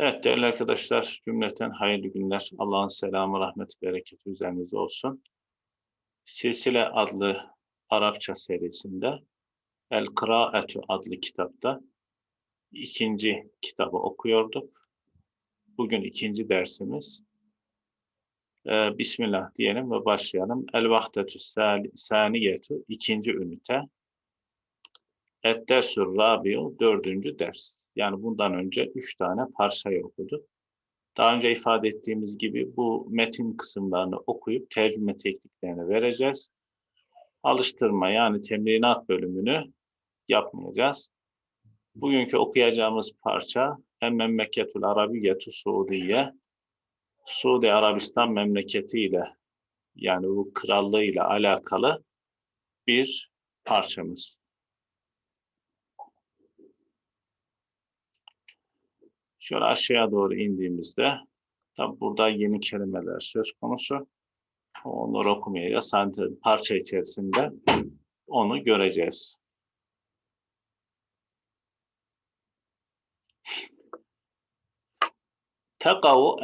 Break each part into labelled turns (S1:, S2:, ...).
S1: Evet değerli arkadaşlar cümleten hayırlı günler. Allah'ın selamı, rahmeti, bereketi üzerinize olsun. Silsile adlı Arapça serisinde El Kıraatü adlı kitapta ikinci kitabı okuyorduk. Bugün ikinci dersimiz. Ee, Bismillah diyelim ve başlayalım. El Vahdetü Saniyetu ikinci ünite. Et Dersur Rabiu dördüncü ders. Yani bundan önce üç tane parçayı okuduk. Daha önce ifade ettiğimiz gibi bu metin kısımlarını okuyup tercüme tekniklerini vereceğiz. Alıştırma yani temrinat bölümünü yapmayacağız. Bugünkü okuyacağımız parça En Memleketül Arabiyyetu Suudiye Suudi Arabistan memleketi ile yani bu krallığı ile alakalı bir parçamız. Şöyle aşağıya doğru indiğimizde tabi burada yeni kelimeler söz konusu. Onları okumaya Sadece parça içerisinde onu göreceğiz. Tekavu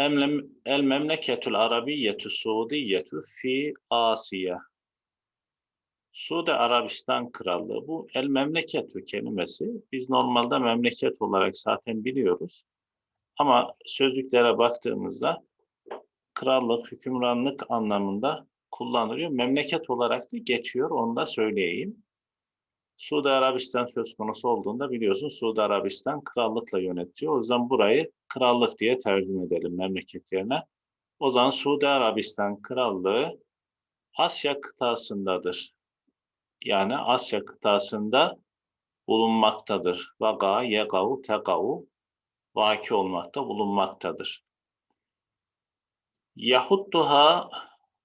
S1: el memleketul arabiyyetu suudiyyetu fi Asya. Suudi Arabistan Krallığı bu el memleketü kelimesi biz normalde memleket olarak zaten biliyoruz. Ama sözlüklere baktığımızda krallık, hükümranlık anlamında kullanılıyor. Memleket olarak da geçiyor, onu da söyleyeyim. Suudi Arabistan söz konusu olduğunda biliyorsun Suudi Arabistan krallıkla yönetiyor. O yüzden burayı krallık diye tercüme edelim memleket yerine. O zaman Suudi Arabistan krallığı Asya kıtasındadır. Yani Asya kıtasında bulunmaktadır. Vaga, yegavu, tegavu vaki olmakta bulunmaktadır. Yahudduha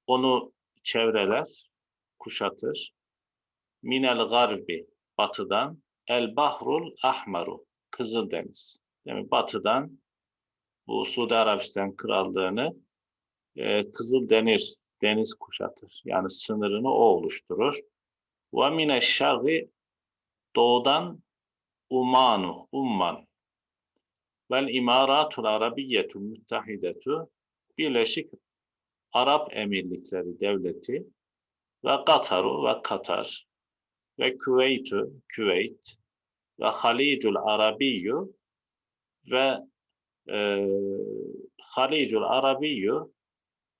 S1: onu çevreler, kuşatır. Minel garbi batıdan el bahrul ahmaru Kızıl Deniz. Yani batıdan bu Suudi Arabistan krallığını e, Kızıl Deniz kuşatır. Yani sınırını o oluşturur. Ve mine şarri doğudan umanu, umman vel imaratul arabiyyetul müttehidetu Birleşik Arap Emirlikleri Devleti ve Kataru ve Katar ve Küveytü, Küveyt ve Halicul Arabiyyu ve e, Halicul Arabiyyu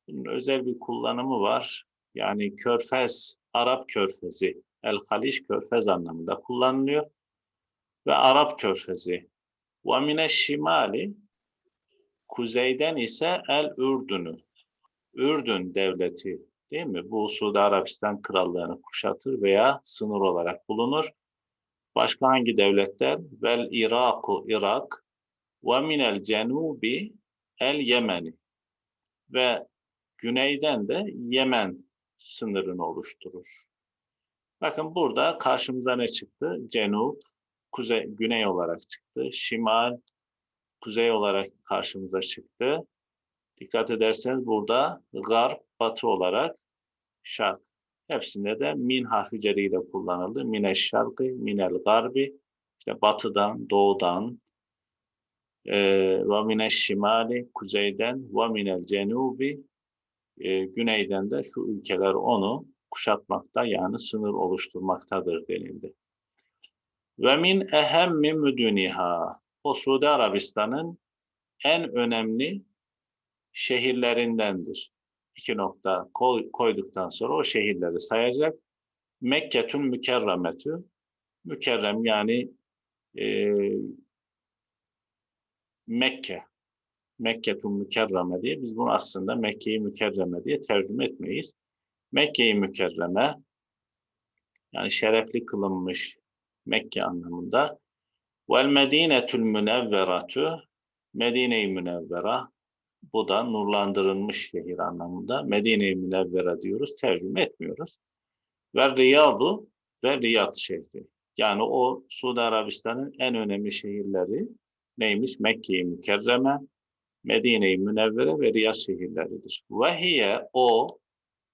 S1: bunun özel bir kullanımı var. Yani Körfez, Arap Körfezi, El Haliç Körfez anlamında kullanılıyor. Ve Arap Körfezi ve mine şimali kuzeyden ise el Ürdün'ü. Ürdün devleti değil mi? Bu Suudi Arabistan krallığını kuşatır veya sınır olarak bulunur. Başka hangi devletler? Vel Iraku Irak ve minel cenubi el Yemeni ve güneyden de Yemen sınırını oluşturur. Bakın burada karşımıza ne çıktı? Cenub, kuzey, güney olarak çıktı. Şimal, kuzey olarak karşımıza çıktı. Dikkat ederseniz burada garp, batı olarak şark. Hepsinde de min harfleriyle kullanıldı. Mine şarkı, minel garbi, işte batıdan, doğudan, e, ve mine şimali, kuzeyden, ve minel cenubi, e, güneyden de şu ülkeler onu kuşatmakta yani sınır oluşturmaktadır denildi. Ve min ehemmi müdüniha. O Suudi Arabistan'ın en önemli şehirlerindendir. İki nokta koy, koyduktan sonra o şehirleri sayacak. Mekketün mükerremetü. Mükerrem yani e, Mekke. Mekketün mükerreme diye. Biz bunu aslında Mekke'yi mükerreme diye tercüme etmeyiz. Mekke'yi mükerreme yani şerefli kılınmış Mekke anlamında. Vel Medinetul Münevveratu Medine-i Münevvera bu da nurlandırılmış şehir anlamında. Medine-i Münevvera diyoruz, tercüme etmiyoruz. Ve Riyadu ve Riyad şehri. Yani o Suudi Arabistan'ın en önemli şehirleri neymiş? Mekke-i Mükerreme, Medine-i Münevvere ve Riyad şehirleridir. Ve hiye o,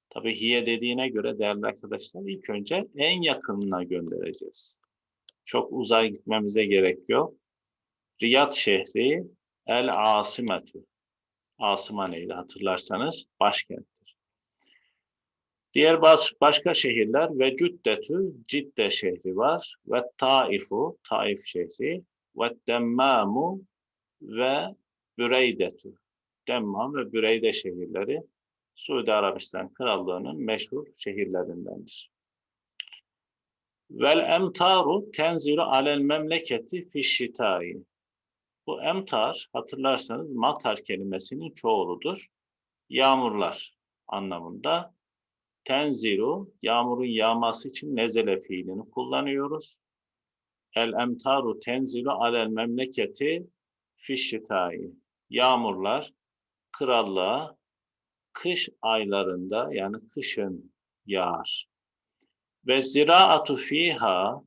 S1: tabi hiye dediğine göre değerli arkadaşlar ilk önce en yakınına göndereceğiz çok uzay gitmemize gerek yok. Riyad şehri El asimetu. Asıma neydi hatırlarsanız başkenttir. Diğer baş, başka şehirler ve Cüddetü, Cidde şehri var ve Taifu, Taif şehri ve Demmamu ve Büreydetu. Demmam ve Büreyde şehirleri Suudi Arabistan Krallığı'nın meşhur şehirlerindendir. Vel emtaru tenzilu alel memleketi fişşitai. Bu emtar hatırlarsanız matar kelimesinin çoğuludur. Yağmurlar anlamında. Tenzilu yağmurun yağması için nezele fiilini kullanıyoruz. El emtaru tenzilu alel memleketi fişşitai. Yağmurlar krallığa kış aylarında yani kışın yağar. Ve ziraatu fiha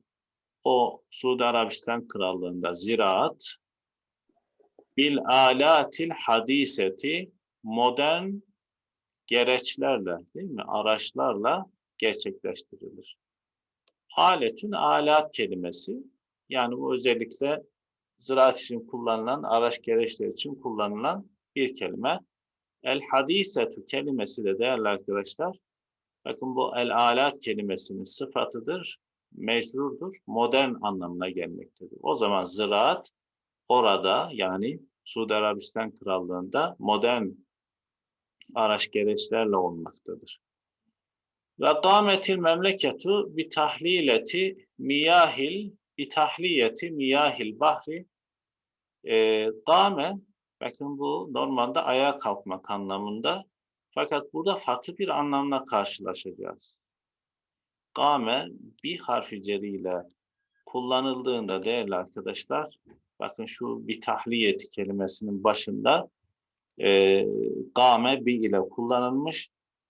S1: o Suudi Arabistan Krallığında ziraat bil alatil hadiseti modern gereçlerle değil mi? Araçlarla gerçekleştirilir. Aletün alat kelimesi yani bu özellikle ziraat için kullanılan, araç gereçler için kullanılan bir kelime. El hadisetu kelimesi de değerli arkadaşlar. Bakın bu el alat kelimesinin sıfatıdır, mecrurdur, modern anlamına gelmektedir. O zaman ziraat orada yani Suudi Arabistan Krallığı'nda modern araç gereçlerle olmaktadır. Ve kâmetil memleketu bi tahlileti miyahil bi tahliyeti miyahil bahri e, kâme bakın bu normalde ayağa kalkmak anlamında fakat burada farklı bir anlamla karşılaşacağız. Kâme bir harfi ceriyle kullanıldığında değerli arkadaşlar bakın şu bir tahliyeti kelimesinin başında e, kâme bir ile kullanılmış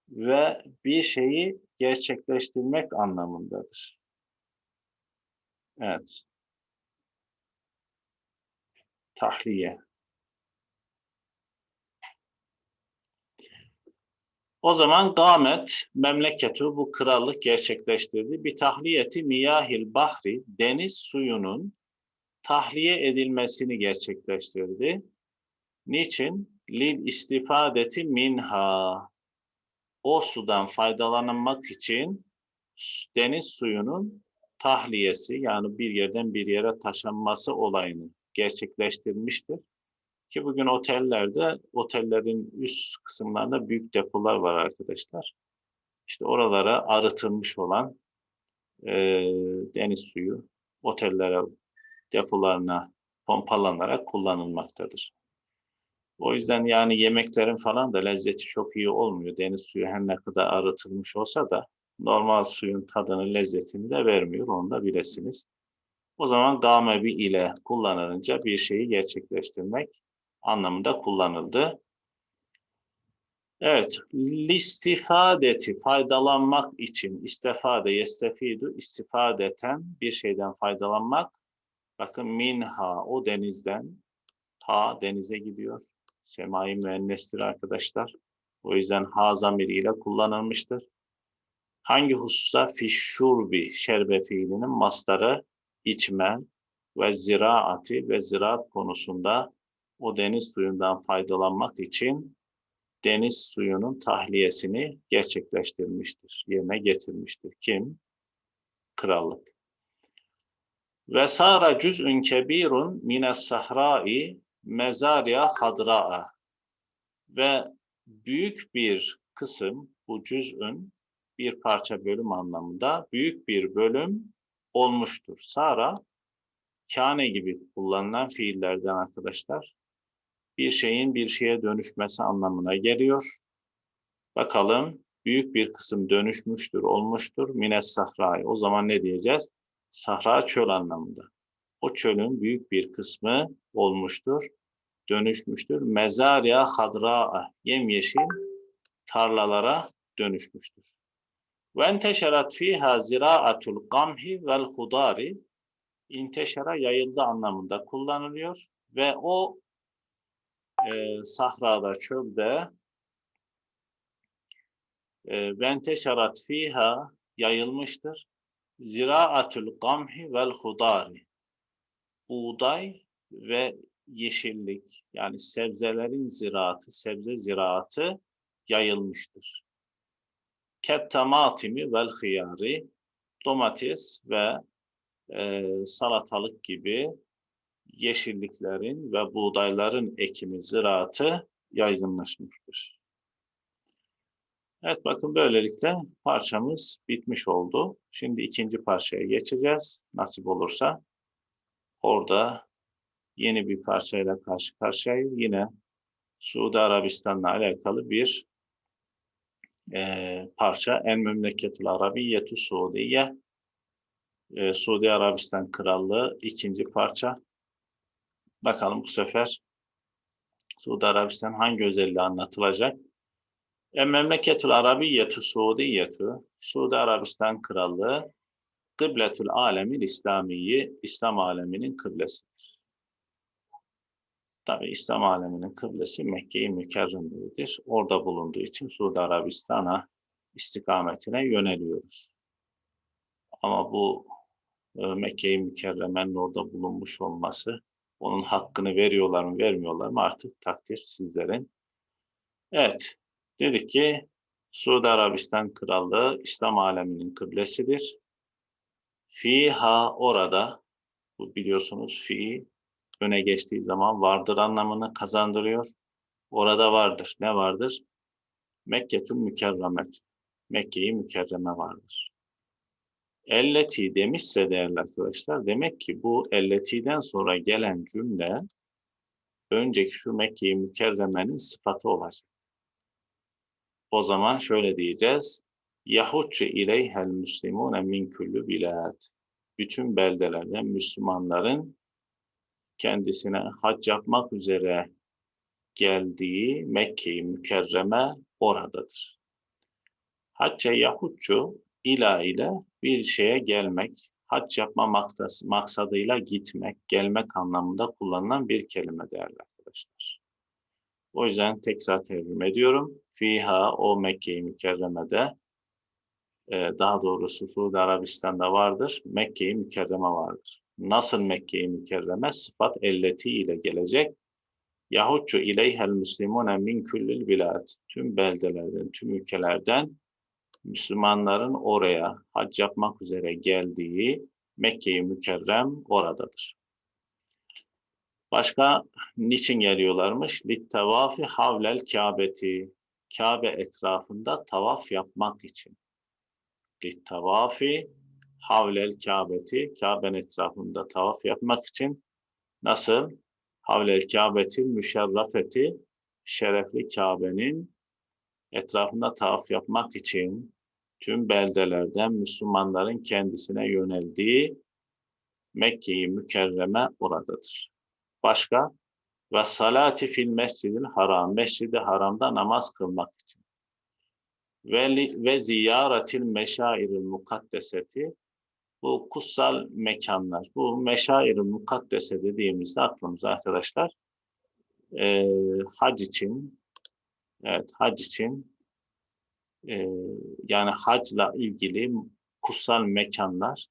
S1: ve bir şeyi gerçekleştirmek anlamındadır. Evet. Tahliye. O zaman Gamet memleketu bu krallık gerçekleştirdi. Bir tahliyeti miyahil bahri deniz suyunun tahliye edilmesini gerçekleştirdi. Niçin? Lil istifadeti minha. O sudan faydalanmak için deniz suyunun tahliyesi yani bir yerden bir yere taşınması olayını gerçekleştirmiştir. Ki bugün otellerde, otellerin üst kısımlarında büyük depolar var arkadaşlar. İşte oralara arıtılmış olan e, deniz suyu otellere, depolarına pompalanarak kullanılmaktadır. O yüzden yani yemeklerin falan da lezzeti çok iyi olmuyor. Deniz suyu her ne kadar arıtılmış olsa da normal suyun tadını, lezzetini de vermiyor. Onu da bilesiniz. O zaman gamebi ile kullanılınca bir şeyi gerçekleştirmek anlamında kullanıldı. Evet, listifadeti faydalanmak için istifade yestefidu istifadeten bir şeyden faydalanmak. Bakın minha o denizden ha denize gidiyor. Semai müennestir arkadaşlar. O yüzden ha zamiriyle kullanılmıştır. Hangi hususta fişşurbi şerbe fiilinin mastarı içme ve ziraati ve ziraat konusunda o deniz suyundan faydalanmak için deniz suyunun tahliyesini gerçekleştirmiştir, yerine getirmiştir. Kim? Krallık. Ve sara cüz'ün kebirun mines sahrai mezariya hadra'a ve büyük bir kısım bu cüz'ün bir parça bölüm anlamında büyük bir bölüm olmuştur. Sara kâne gibi kullanılan fiillerden arkadaşlar bir şeyin bir şeye dönüşmesi anlamına geliyor. Bakalım büyük bir kısım dönüşmüştür, olmuştur. Mines sahrayı. O zaman ne diyeceğiz? Sahra çöl anlamında. O çölün büyük bir kısmı olmuştur, dönüşmüştür. Mezarya hadra yemyeşil tarlalara dönüşmüştür. Ve enteşerat fiha ziraatul gamhi vel hudari inteşara yayıldı anlamında kullanılıyor ve o e, sahrada, çölde e, venteşarat fiha yayılmıştır. Ziraatul gamhi vel hudari buğday ve yeşillik yani sebzelerin ziraatı, sebze ziraatı yayılmıştır. Kettamatimi vel hıyari domates ve e, salatalık gibi yeşilliklerin ve buğdayların ekimi, ziraatı yaygınlaşmıştır. Evet bakın böylelikle parçamız bitmiş oldu. Şimdi ikinci parçaya geçeceğiz. Nasip olursa orada yeni bir parçayla karşı karşıyayız. Yine Suudi Arabistan'la alakalı bir e, parça. En memleketul Arabiyyetu Suudiye e, Suudi Arabistan Krallığı ikinci parça. Bakalım bu sefer Suudi Arabistan hangi özelliği anlatılacak? E, Memleketul Arabiyyetu Suudiyetu Suudi Arabistan Krallığı Kıbletül Alemin İslamiyi İslam aleminin kıblesidir. Tabi İslam aleminin kıblesi Mekke-i Mükerreme'dir. Orada bulunduğu için Suudi Arabistan'a istikametine yöneliyoruz. Ama bu e, Mekke-i Mükerreme'nin orada bulunmuş olması onun hakkını veriyorlar mı vermiyorlar mı artık takdir sizlerin. Evet dedik ki Suudi Arabistan Krallığı İslam aleminin kıblesidir. Fiha orada bu biliyorsunuz fi öne geçtiği zaman vardır anlamını kazandırıyor. Orada vardır. Ne vardır? Mekke'tül mükerremet. Mekke'yi mükerreme vardır. Elleti demişse değerli arkadaşlar demek ki bu elleti'den sonra gelen cümle önceki şu Mekke-i Mükerreme'nin sıfatı olacak. O zaman şöyle diyeceğiz. Yahutçu ileyhel müslimune min küllü bilad. Bütün beldelerden Müslümanların kendisine hac yapmak üzere geldiği Mekke-i Mükerreme oradadır. Hacca Yahutçu ila ile bir şeye gelmek, hac yapma maksadıyla gitmek, gelmek anlamında kullanılan bir kelime değerli arkadaşlar. O yüzden tekrar tercüme ediyorum. Fiha o Mekke-i Mükerreme'de e, daha doğrusu Suudi Arabistan'da vardır. Mekke-i Mükerreme vardır. Nasıl Mekke-i Mükerreme? Sıfat elleti ile gelecek. Yahutçu ileyhel müslimune min küllül bilad. Tüm beldelerden, tüm ülkelerden Müslümanların oraya hac yapmak üzere geldiği Mekke-i Mükerrem oradadır. Başka niçin geliyorlarmış? Littavafi havlel Kabe'ti. Kabe etrafında tavaf yapmak için. Littavafi havlel Kabe'ti. Kabe'nin etrafında tavaf yapmak için nasıl? Havlel Kabe'ti müşerrafeti şerefli Kabe'nin etrafında tavaf yapmak için tüm beldelerden Müslümanların kendisine yöneldiği Mekke-i Mükerreme oradadır. Başka? Ve salati fil mescidil haram. Mescidi haramda namaz kılmak için. Ve, ve ziyaretil meşairil mukaddeseti bu kutsal mekanlar, bu meşair-i mukaddese dediğimizde aklımıza arkadaşlar e, hac için Evet, hac için e, yani hacla ilgili kutsal mekanlar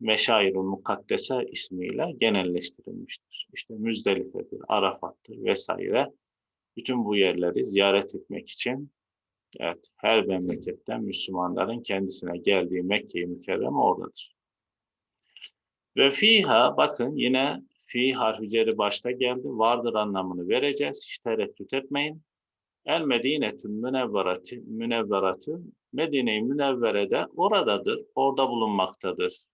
S1: Meşair-ı Mukaddese ismiyle genelleştirilmiştir. İşte Müzdelife'dir, Arafat'tır vesaire. Bütün bu yerleri ziyaret etmek için evet, her memleketten Müslümanların kendisine geldiği Mekke-i Mükerreme oradadır. Ve fiha bakın yine fi harfi ceri başta geldi. Vardır anlamını vereceğiz. Hiç tereddüt etmeyin. El Medinetü Münevverati, Münevveratü Medine-i Münevvere'de oradadır, orada bulunmaktadır.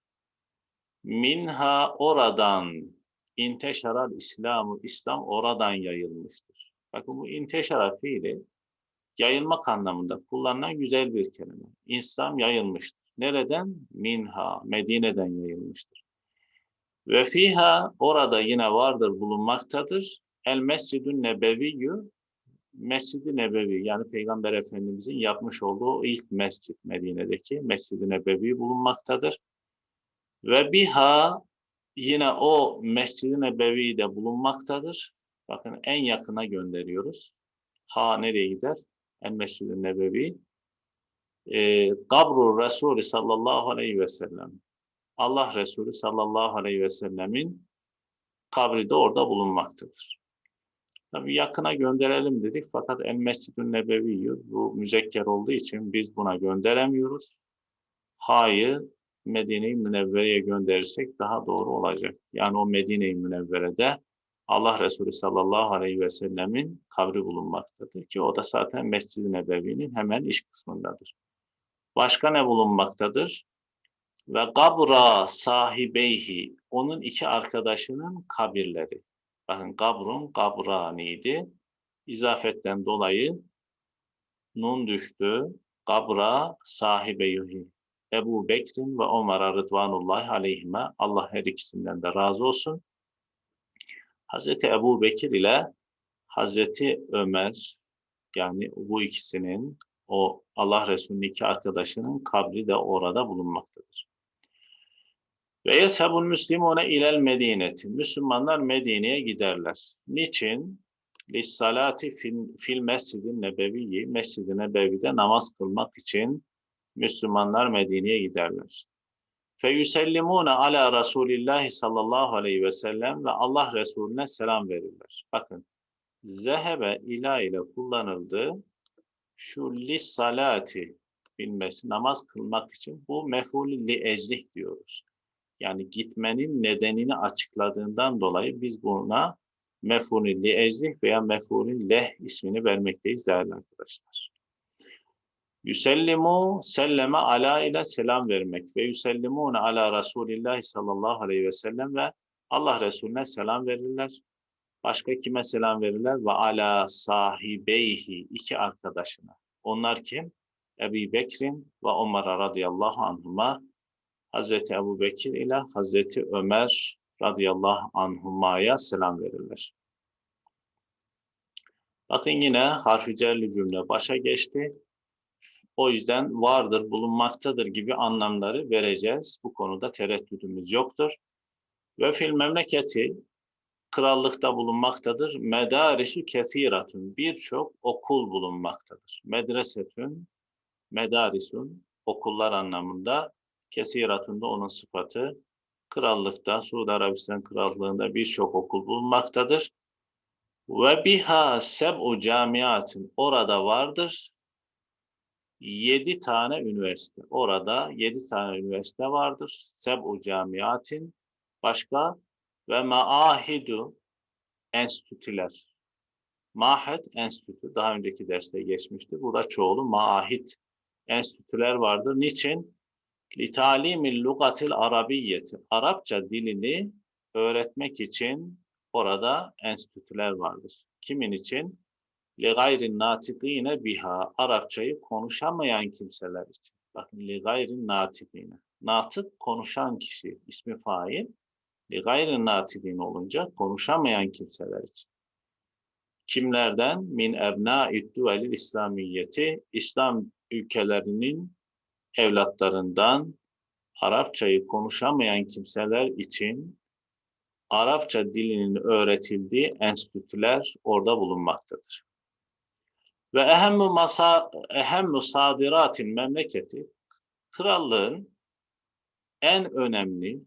S1: Minha oradan inteşaral İslamı, İslam oradan yayılmıştır. Bakın bu inteşara fiili yayılmak anlamında kullanılan güzel bir kelime. İslam yayılmıştır. Nereden? Minha, Medine'den yayılmıştır. Ve fiha orada yine vardır, bulunmaktadır. El Mescidün Nebeviyyü Mescid-i Nebevi yani Peygamber Efendimizin yapmış olduğu ilk mescid Medine'deki Mescid-i Nebevi bulunmaktadır. Ve biha yine o Mescid-i Nebevi de bulunmaktadır. Bakın en yakına gönderiyoruz. Ha nereye gider? En Mescid-i Nebevi. E, Kabru Resulü sallallahu aleyhi ve sellem. Allah Resulü sallallahu aleyhi ve sellemin kabri de orada bulunmaktadır. Tabii yakına gönderelim dedik fakat El Mescid-ü Nebevi bu müzekker olduğu için biz buna gönderemiyoruz. Ha'yı Medine-i Münevvere'ye gönderirsek daha doğru olacak. Yani o Medine-i Münevvere'de Allah Resulü sallallahu aleyhi ve sellemin kabri bulunmaktadır ki o da zaten Mescid-i Nebevi'nin hemen iş kısmındadır. Başka ne bulunmaktadır? Ve kabra sahibeyhi, onun iki arkadaşının kabirleri. Bakın kabrun kabraniydi. İzafetten dolayı nun düştü. Kabra sahibeyhi. Ebu Bekir'in ve Ömer'e rıdvanullahi aleyhime Allah her ikisinden de razı olsun. Hazreti Ebu Bekir ile Hazreti Ömer yani bu ikisinin o Allah Resulü'nün iki arkadaşının kabri de orada bulunmaktadır. Ve yeshebul müslimune ilel medineti. Müslümanlar Medine'ye giderler. Niçin? Lissalati fil, mescidin nebeviyyi. Mescid-i Nebevi'de namaz kılmak için Müslümanlar Medine'ye giderler. Feyüsellimune ala Resulillahi sallallahu aleyhi ve sellem ve Allah Resulüne selam verirler. Bakın, zehebe ila ile kullanıldı. Şu lissalati bilmesi, namaz kılmak için bu mef'ul li eclih diyoruz. Yani gitmenin nedenini açıkladığından dolayı biz buna mef'ul li veya mef'ul leh ismini vermekteyiz değerli arkadaşlar. Yüsellimu selleme ala ile selam vermek ve yüsellimune ala Resulillahi sallallahu aleyhi ve sellem ve Allah Resulüne selam verirler. Başka kime selam verirler? Ve ala sahibeyhi iki arkadaşına. Onlar kim? Ebu Bekir'in ve Ömer radıyallahu anhuma Hazreti Ebu Bekir ile Hazreti Ömer radıyallahu anhumaya selam verirler. Bakın yine harfi cerli cümle başa geçti. O yüzden vardır, bulunmaktadır gibi anlamları vereceğiz. Bu konuda tereddüdümüz yoktur. Ve fil memleketi krallıkta bulunmaktadır. Medarisu kesiratun birçok okul bulunmaktadır. Medresetün, medarisun okullar anlamında kesiratun da onun sıfatı. Krallıkta, Suudi Arabistan Krallığı'nda birçok okul bulunmaktadır. Ve biha seb'u camiatin orada vardır yedi tane üniversite. Orada yedi tane üniversite vardır. Seb'u camiatin. Başka ve maahidu enstitüler. Mahed enstitü. Daha önceki derste geçmişti. Burada çoğulu maahit enstitüler vardır. Niçin? Litalimil lugatil arabiyyeti. Arapça dilini öğretmek için orada enstitüler vardır. Kimin için? gayrin natikine biha Arapçayı konuşamayan kimseler için. Bakın gayrin natikine. Natık konuşan kişi ismi fail. Gayrin natikine olunca konuşamayan kimseler için. Kimlerden? Min ebnâid duvelil İslamiyeti İslam ülkelerinin evlatlarından Arapçayı konuşamayan kimseler için Arapça dilinin öğretildiği enstitüler orada bulunmaktadır. Ve ehemmu masa ehemmu sadiratin memleketi krallığın en önemli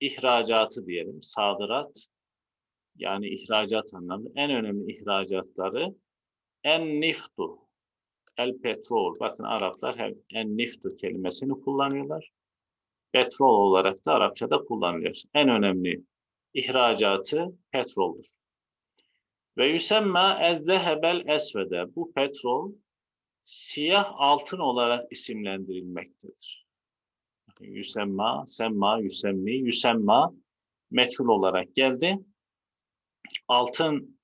S1: ihracatı diyelim, sadirat yani ihracat anlamında en önemli ihracatları en niftu, el petrol. Bakın Araplar hem en niftu kelimesini kullanıyorlar. Petrol olarak da Arapçada kullanılıyor. En önemli ihracatı petroldur. Ve yüsemma ezzehebel esvede. Bu petrol siyah altın olarak isimlendirilmektedir. Yüsemma, semma, yüsemmi, yüsemma meçhul olarak geldi. Altın,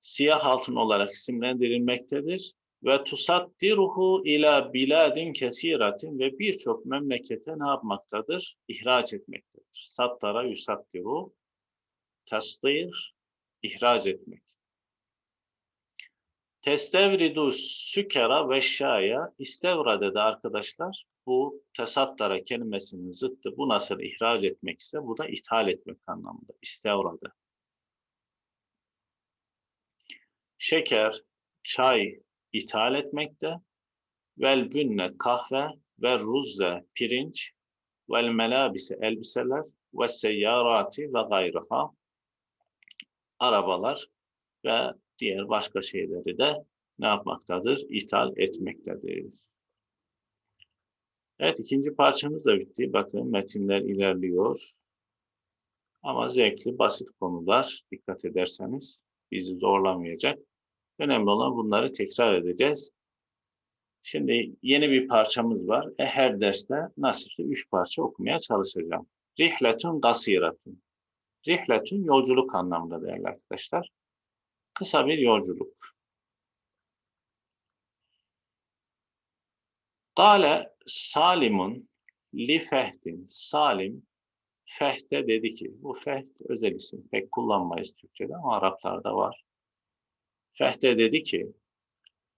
S1: siyah altın olarak isimlendirilmektedir. Ve tusaddiruhu ila biladin kesiratin ve birçok memlekete ne yapmaktadır? İhraç etmektedir. Sattara yusaddiru, tasdir, ihraç etmek. Testevridu sükera ve şaya istevrade de arkadaşlar bu tesattara kelimesinin zıttı. Bu nasıl ihraç etmek ise bu da ithal etmek anlamında. İstevrade. Şeker, çay ithal etmekte. Vel bünne kahve ve ruzze pirinç vel melabise elbiseler ve seyyarati ve gayriha arabalar ve diğer başka şeyleri de ne yapmaktadır? İthal etmektedir. Evet ikinci parçamız da bitti. Bakın metinler ilerliyor. Ama zevkli, basit konular dikkat ederseniz bizi zorlamayacak. Önemli olan bunları tekrar edeceğiz. Şimdi yeni bir parçamız var. E, her derste nasipse üç parça okumaya çalışacağım. Rihletun gasiratun. Rihletun yolculuk anlamında değerli arkadaşlar. Kısa bir yolculuk. Kale Salimun li fehdin. Salim fehte dedi ki, bu feht özel isim pek kullanmayız Türkçe'de ama Araplarda var. Fehte dedi ki,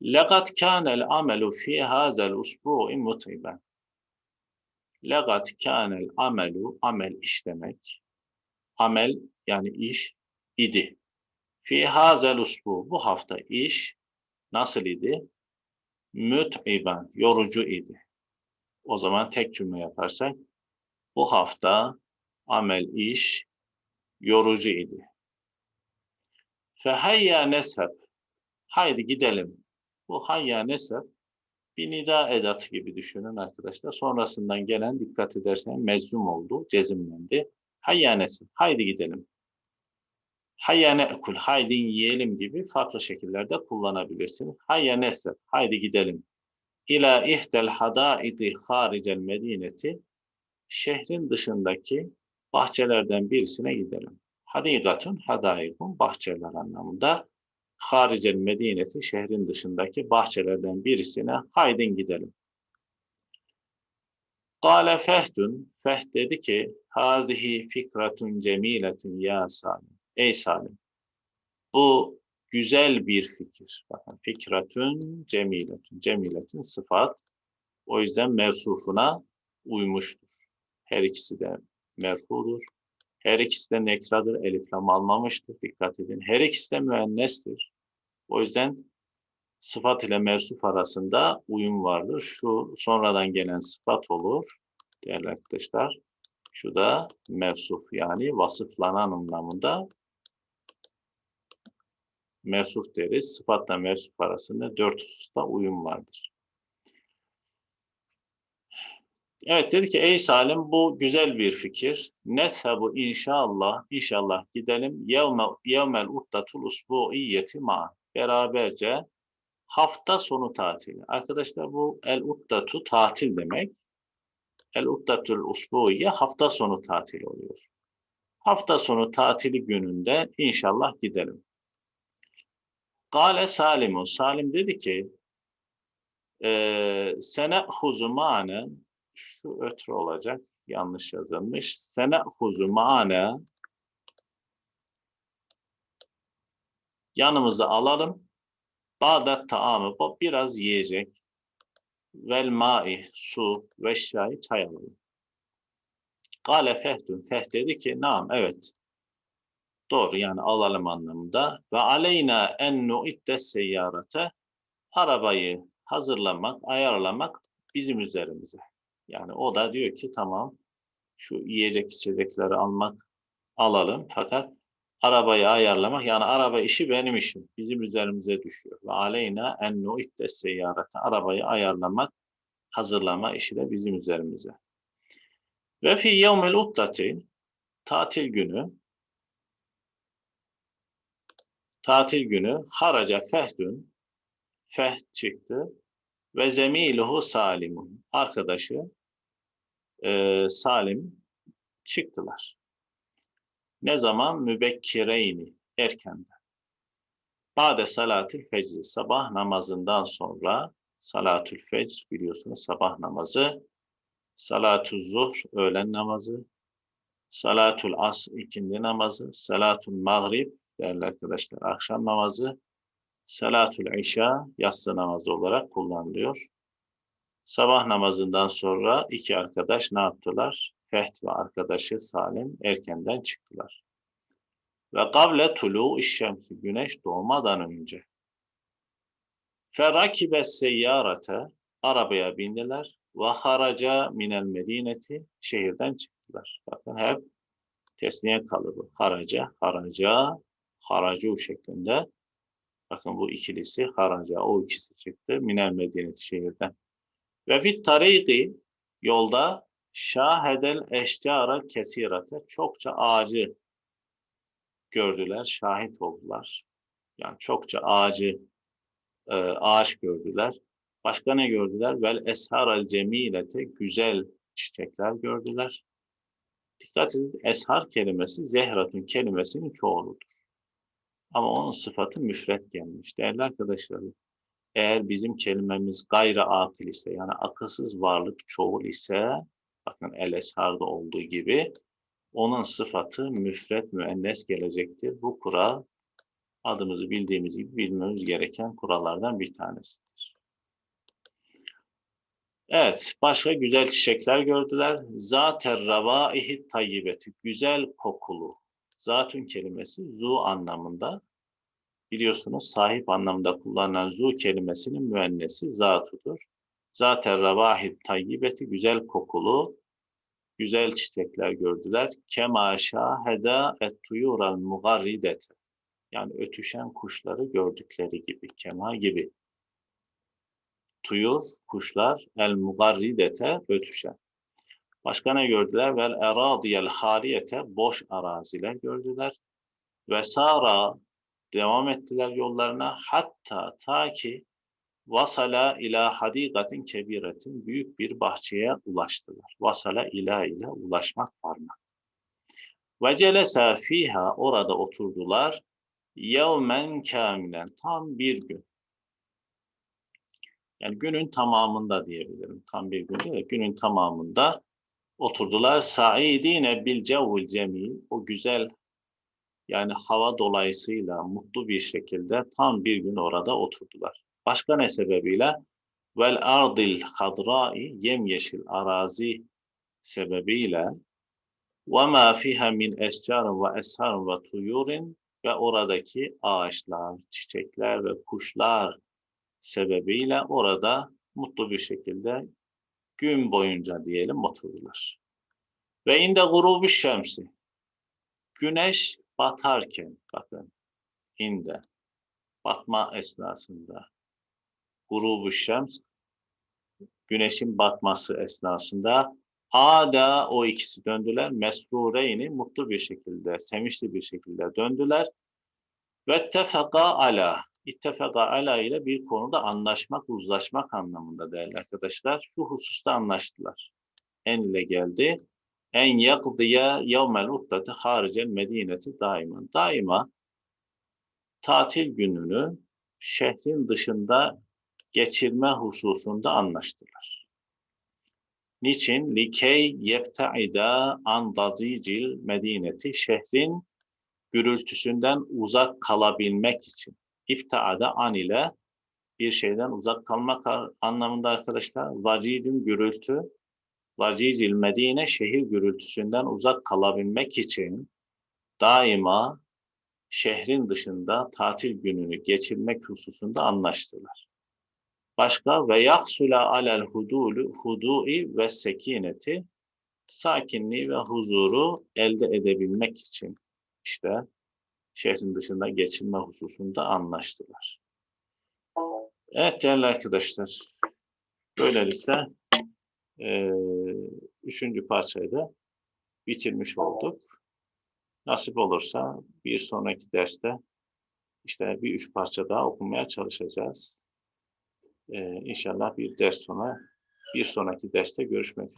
S1: لَقَدْ كَانَ الْعَمَلُ فِي هَذَا الْاُسْبُعِ مُتْعِبًا لَقَدْ كَانَ الْعَمَلُ Amel işlemek. Amel yani iş idi. Fi hazel usbu bu hafta iş nasıl idi? Müt'iban, yorucu idi. O zaman tek cümle yaparsak bu hafta amel iş yorucu idi. Fehayya nesheb. Haydi gidelim. Bu hayya nesheb bir nida edatı gibi düşünün arkadaşlar. Sonrasından gelen dikkat edersen mezlum oldu, cezimlendi. Hayya nesheb. Haydi gidelim. Hayya ne'kul. Haydi yiyelim gibi farklı şekillerde kullanabilirsiniz. Hayya nesheb. Haydi gidelim. İla ihdel hadaidi haricel medineti şehrin dışındaki bahçelerden birisine gidelim. Hadigatun hadaikun bahçeler anlamında. Haricel medineti şehrin dışındaki bahçelerden birisine haydin gidelim. Kale fehdun, fehd dedi ki, hazihi fikratun cemiletun ya Salim. Ey Salim, bu güzel bir fikir. Bakın fikratun cemiletun. Cemiletun sıfat. O yüzden mevsufuna uymuştur. Her ikisi de merfudur. Her ikisi de nekradır. Eliflam almamıştır. Dikkat edin. Her ikisi de müennestir. O yüzden sıfat ile mevsuf arasında uyum vardır. Şu sonradan gelen sıfat olur. Değerli arkadaşlar. Şu da mevsuf yani vasıflanan anlamında mevsuf deriz. Sıfatla mevsuf arasında dört hususta uyum vardır. Evet dedi ki ey Salim bu güzel bir fikir. Neshebu inşallah inşallah gidelim yevme, yevmel uddatul usbu'iyyeti ma beraberce hafta sonu tatili. Arkadaşlar bu el uddatu tatil demek. El uddatul usbu'iyye hafta sonu tatil oluyor. Hafta sonu tatili gününde inşallah gidelim. Kale Salimu. Salim dedi ki e, sene huzumane şu ötre olacak. Yanlış yazılmış. Sene huzumane yanımıza alalım. Bağdat taamı. Biraz yiyecek. Vel mai su ve şay çay alalım. Kale fehdun. Feh dedi ki nam evet. Doğru yani alalım anlamında. Ve aleyna en nu'itte seyyarete arabayı hazırlamak, ayarlamak bizim üzerimize. Yani o da diyor ki tamam şu yiyecek içecekleri almak alalım fakat arabayı ayarlamak yani araba işi benim işim. Bizim üzerimize düşüyor. Ve aleyna en nu'itte seyyarete arabayı ayarlamak, hazırlama işi de bizim üzerimize. Ve fi yevmel uddati tatil günü tatil günü haraca fehdün fehd çıktı ve zemiluhu salimun arkadaşı e, Salim çıktılar. Ne zaman? Mübekkireyni erkenden. Bade salatül fecri sabah namazından sonra salatül fecr biliyorsunuz sabah namazı salatül zuhr öğlen namazı salatül as ikindi namazı salatül mağrib değerli arkadaşlar akşam namazı salatül işa yatsı namazı olarak kullanılıyor. Sabah namazından sonra iki arkadaş ne yaptılar? Fehd ve arkadaşı Salim erkenden çıktılar. Ve kavle tulu işşemsi güneş doğmadan önce. Ferakibe seyyarete arabaya bindiler ve haraca minel medineti şehirden çıktılar. Bakın hep Tesniye kalıbı. Haraca, haraca, haracu şeklinde. Bakın bu ikilisi haraca, o ikisi çıktı. Minel Medineti şehirden. Ve fit tariki yolda şahedel eşcara kesirate çokça ağacı gördüler, şahit oldular. Yani çokça ağacı, e, ağaç gördüler. Başka ne gördüler? Vel esharal cemilete güzel çiçekler gördüler. Dikkat edin, eshar kelimesi zehratun kelimesinin çoğuludur. Ama onun sıfatı müfret gelmiş. Değerli arkadaşlarım, eğer bizim kelimemiz gayri akıl ise, yani akılsız varlık çoğul ise, bakın el esharda olduğu gibi, onun sıfatı müfret müennes gelecektir. Bu kural adımızı bildiğimiz gibi bilmemiz gereken kurallardan bir tanesidir. Evet, başka güzel çiçekler gördüler. Zater ravaihi tayyibeti, güzel kokulu. Zatün kelimesi zu anlamında. Biliyorsunuz sahip anlamda kullanılan zu kelimesinin müennesi zatudur. Zater ravaihi tayyibeti, güzel kokulu, güzel çiçekler gördüler. Kema şaheda et tuyural mugarridete. Yani ötüşen kuşları gördükleri gibi, kema gibi. Tuyur, kuşlar, el mugarridete ötüşen. Başka ne gördüler? Vel eradiyel haliyete boş araziler gördüler. Ve sara devam ettiler yollarına hatta ta ki vasala ila hadikatin kebiretin büyük bir bahçeye ulaştılar. Vasala ila ile ulaşmak varmak. Ve celese fiha orada oturdular. Yevmen kamilen tam bir gün. Yani günün tamamında diyebilirim. Tam bir gün değil de günün tamamında oturdular. Saidine bil cevvil cemil. O güzel yani hava dolayısıyla mutlu bir şekilde tam bir gün orada oturdular. Başka ne sebebiyle? Vel ardil hadrai yemyeşil arazi sebebiyle ve ma fiha min escarın ve esharın ve tuyurin ve oradaki ağaçlar, çiçekler ve kuşlar sebebiyle orada mutlu bir şekilde gün boyunca diyelim oturdular. Ve inde grubu şemsi güneş batarken bakın inde batma esnasında grubu şems güneşin batması esnasında ada o ikisi döndüler mesrureyni mutlu bir şekilde sevinçli bir şekilde döndüler ve tefeka ala İttefaka ala ile bir konuda anlaşmak, uzlaşmak anlamında değerli arkadaşlar. Şu hususta anlaştılar. En ile geldi. En yakdiye yevmel uddati haricel medineti daiman. Daima tatil gününü şehrin dışında geçirme hususunda anlaştılar. Niçin? Likey yebtaida an dazicil medineti şehrin gürültüsünden uzak kalabilmek için İptaada an ile bir şeyden uzak kalmak anlamında arkadaşlar. Vacicin gürültü, vacicil medine şehir gürültüsünden uzak kalabilmek için daima şehrin dışında tatil gününü geçirmek hususunda anlaştılar. Başka ve yaksula alel hudulu hudui ve sekineti sakinliği ve huzuru elde edebilmek için işte şehrin dışında geçinme hususunda anlaştılar. Evet değerli arkadaşlar, böylelikle e, üçüncü parçayı da bitirmiş olduk. Nasip olursa bir sonraki derste işte bir üç parça daha okumaya çalışacağız. E, inşallah bir ders sonra, bir sonraki derste görüşmek üzere.